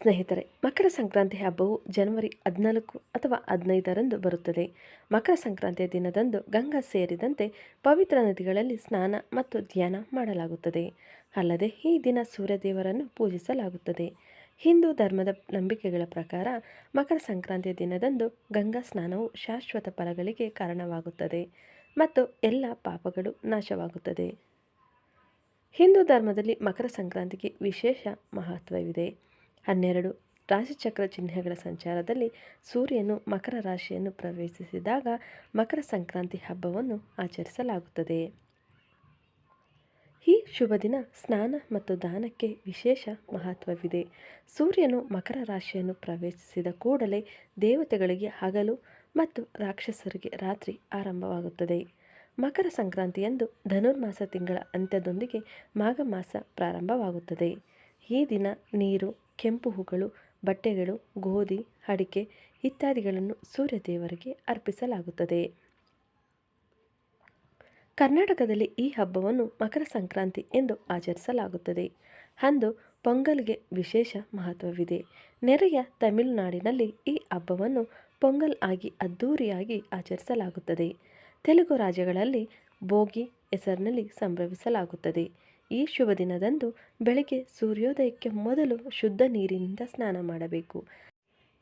ಸ್ನೇಹಿತರೆ, ಮಕರ ಸಂಕ್ರಾಂತಿ ಹಬ್ಬವು ಜನವರಿ ಹದಿನಾಲ್ಕು ಅಥವಾ ಹದಿನೈದರಂದು ಬರುತ್ತದೆ. ಮಕರ ಸಂಕ್ರಾಂತಿಯ ದಿನದಂದು ಗಂಗಾ ಸೇರಿದಂತೆ ಪವಿತ್ರ ನದಿಗಳಲ್ಲಿ ಸ್ನಾನ ಮತ್ತು ಧ್ಯಾನ ಮಾಡಲಾಗುತ್ತದೆ. ಅಲ್ಲದೆ ಈ ದಿನ ಸೂರ್ಯದೇವರನ್ನು ಪೂಜಿಸಲಾಗುತ್ತದೆ. ಹಿಂದೂ ಧರ್ಮದ ನಂಬಿಕೆಗಳ ಪ್ರಕಾರ ಮಕರ ಸಂಕ್ರಾಂತಿಯ ದಿನದಂದು ಗಂಗಾ ಸ್ನಾನವು ಶಾಶ್ವತ ಫಲಗಳಿಗೆ ಕಾರಣವಾಗುತ್ತದೆ ಮತ್ತು ಎಲ್ಲ ಪಾಪಗಳು ನಾಶವಾಗುತ್ತದೆ. ಹಿಂದೂ ಧರ್ಮದಲ್ಲಿ ಮಕರ ಸಂಕ್ರಾಂತಿಗೆ ವಿಶೇಷ ಮಹತ್ವವಿದೆ. ಹನ್ನೆರಡು. ರಾಶಿಚಕ್ರ ಚಿಹ್ನೆಗಳ ಸಂಚಾರದಲ್ಲಿ ಸೂರ್ಯನು ಮಕರ ರಾಶಿಯನ್ನು ಪ್ರವೇಶಿಸಿದಾಗ ಮಕರ ಸಂಕ್ರಾಂತಿ ಹಬ್ಬವನ್ನು ಆಚರಿಸಲಾಗುತ್ತದೆ. ಈ ಶುಭ ದಿನ ಸ್ನಾನ ಮತ್ತು ದಾನಕ್ಕೆ ವಿಶೇಷ ಮಹತ್ವವಿದೆ. ಸೂರ್ಯನು ಮಕರ ರಾಶಿಯನ್ನು ಪ್ರವೇಶಿಸಿದ ಕೂಡಲೇ ದೇವತೆಗಳಿಗೆ ಹಗಲು ಮತ್ತು ರಾಕ್ಷಸರಿಗೆ ರಾತ್ರಿ ಆರಂಭವಾಗುತ್ತದೆ. ಮಕರ ಸಂಕ್ರಾಂತಿಯಂದು ಧನುರ್ಮಾಸ ತಿಂಗಳ ಅಂತ್ಯದೊಂದಿಗೆ ಮಾಘ ಮಾಸ ಪ್ರಾರಂಭವಾಗುತ್ತದೆ. ಈ ದಿನ ನೀರು ಕೆಂಪು ಹೂಗಳು, ಬಟ್ಟೆಗಳು, ಗೋಧಿ, ಅಡಿಕೆ ಇತ್ಯಾದಿಗಳನ್ನು ಸೂರ್ಯ ದೇವರಿಗೆ ಅರ್ಪಿಸಲಾಗುತ್ತದೆ. ಕರ್ನಾಟಕದಲ್ಲಿ ಈ ಹಬ್ಬವನ್ನು ಮಕರ ಸಂಕ್ರಾಂತಿ ಎಂದು ಆಚರಿಸಲಾಗುತ್ತದೆ. ಅಂದು ಪೊಂಗಲ್ಗೆ ವಿಶೇಷ ಮಹತ್ವವಿದೆ. ನೆರೆಯ ತಮಿಳುನಾಡಿನಲ್ಲಿ ಈ ಹಬ್ಬವನ್ನು ಪೊಂಗಲ್ ಆಗಿ ಅದ್ಧೂರಿಯಾಗಿ ಆಚರಿಸಲಾಗುತ್ತದೆ. ತೆಲುಗು ರಾಜ್ಯಗಳಲ್ಲಿ ಭೋಗಿ ಹೆಸರಿನಲ್ಲಿ ಸಂಭ್ರಮಿಸಲಾಗುತ್ತದೆ. ಈ ಶುಭ ದಿನದಂದು ಬೆಳಗ್ಗೆ ಸೂರ್ಯೋದಯಕ್ಕೆ ಮೊದಲು ಶುದ್ಧ ನೀರಿನಿಂದ ಸ್ನಾನ ಮಾಡಬೇಕು.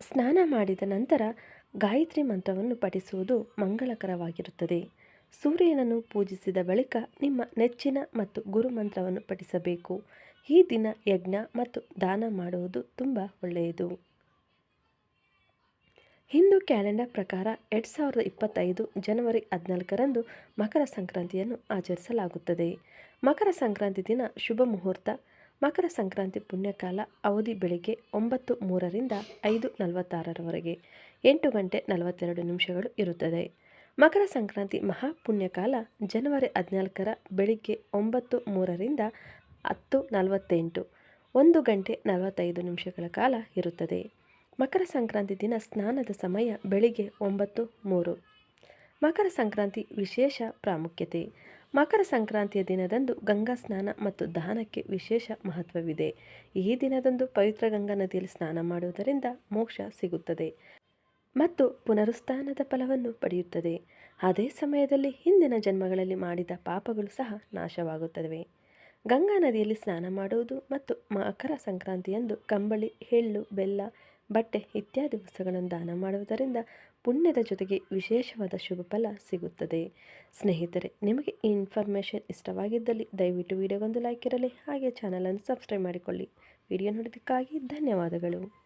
ಸ್ನಾನ ಮಾಡಿದ ನಂತರ ಗಾಯತ್ರಿ ಮಂತ್ರವನ್ನು ಪಠಿಸುವುದು ಮಂಗಳಕರವಾಗಿರುತ್ತದೆ. ಸೂರ್ಯನನ್ನು ಪೂಜಿಸಿದ ಬಳಿಕ ನಿಮ್ಮ ನೆಚ್ಚಿನ ಮತ್ತು ಗುರು ಮಂತ್ರವನ್ನು ಪಠಿಸಬೇಕು. ಈ ದಿನ ಯಜ್ಞ ಮತ್ತು ದಾನ ಮಾಡುವುದು ತುಂಬ ಒಳ್ಳೆಯದು. ಹಿಂದೂ ಕ್ಯಾಲೆಂಡರ್ ಪ್ರಕಾರ ಎರಡು ಸಾವಿರದ ಇಪ್ಪತ್ತೈದು ಜನವರಿ ಹದಿನಾಲ್ಕರಂದು ಮಕರ ಸಂಕ್ರಾಂತಿಯನ್ನು ಆಚರಿಸಲಾಗುತ್ತದೆ. ಮಕರ ಸಂಕ್ರಾಂತಿ ದಿನ ಶುಭ ಮುಹೂರ್ತ, ಮಕರ ಸಂಕ್ರಾಂತಿ ಪುಣ್ಯಕಾಲ ಅವಧಿ ಬೆಳಿಗ್ಗೆ ಒಂಬತ್ತು ಮೂರರಿಂದ ಐದು ನಲವತ್ತಾರರವರೆಗೆ, ಎಂಟು ಗಂಟೆ ನಲವತ್ತೆರಡು ನಿಮಿಷಗಳು ಇರುತ್ತದೆ. ಮಕರ ಸಂಕ್ರಾಂತಿ ಮಹಾ ಪುಣ್ಯಕಾಲ ಜನವರಿ ಹದಿನಾಲ್ಕರ ಬೆಳಿಗ್ಗೆ ಒಂಬತ್ತು ಮೂರರಿಂದ ಹತ್ತು ನಲವತ್ತೆಂಟು, ಒಂದು ಗಂಟೆ ನಲವತ್ತೈದು ನಿಮಿಷಗಳ ಕಾಲ ಇರುತ್ತದೆ. ಮಕರ ಸಂಕ್ರಾಂತಿ ದಿನ ಸ್ನಾನದ ಸಮಯ ಬೆಳಿಗ್ಗೆ ಒಂಬತ್ತು ಮೂರು. ಮಕರ ಸಂಕ್ರಾಂತಿ ವಿಶೇಷ ಪ್ರಾಮುಖ್ಯತೆ. ಮಕರ ಸಂಕ್ರಾಂತಿಯ ದಿನದಂದು ಗಂಗಾ ಸ್ನಾನ ಮತ್ತು ದಾನಕ್ಕೆ ವಿಶೇಷ ಮಹತ್ವವಿದೆ. ಈ ದಿನದಂದು ಪವಿತ್ರ ಗಂಗಾ ನದಿಯಲ್ಲಿ ಸ್ನಾನ ಮಾಡುವುದರಿಂದ ಮೋಕ್ಷ ಸಿಗುತ್ತದೆ ಮತ್ತು ಪುನರುಸ್ಥಾನದ ಫಲವನ್ನು ಪಡೆಯುತ್ತದೆ. ಅದೇ ಸಮಯದಲ್ಲಿ ಹಿಂದಿನ ಜನ್ಮಗಳಲ್ಲಿ ಮಾಡಿದ ಪಾಪಗಳು ಸಹ ನಾಶವಾಗುತ್ತವೆ. ಗಂಗಾ ನದಿಯಲ್ಲಿ ಸ್ನಾನ ಮಾಡುವುದು ಮತ್ತು ಮಕರ ಸಂಕ್ರಾಂತಿಯಂದು ಕಂಬಳಿ ಎಳ್ಳು ಬೆಲ್ಲ ಬಟ್ಟೆ ಇತ್ಯಾದಿ ವಸ್ತುಗಳನ್ನು ದಾನ ಮಾಡುವುದರಿಂದ ಪುಣ್ಯದ ಜೊತೆಗೆ ವಿಶೇಷವಾದ ಶುಭ ಫಲ ಸಿಗುತ್ತದೆ. ಸ್ನೇಹಿತರೆ, ನಿಮಗೆ ಈ ಇನ್ಫಾರ್ಮೇಷನ್ ಇಷ್ಟವಾಗಿದ್ದಲ್ಲಿ ದಯವಿಟ್ಟು ವಿಡಿಯೋಗೊಂದು ಲೈಕ್ ಇರಲಿ, ಹಾಗೆ ಚಾನಲನ್ನು ಸಬ್ಸ್ಕ್ರೈಬ್ ಮಾಡಿಕೊಳ್ಳಿ. ವಿಡಿಯೋ ನೋಡೋದಕ್ಕಾಗಿ ಧನ್ಯವಾದಗಳು.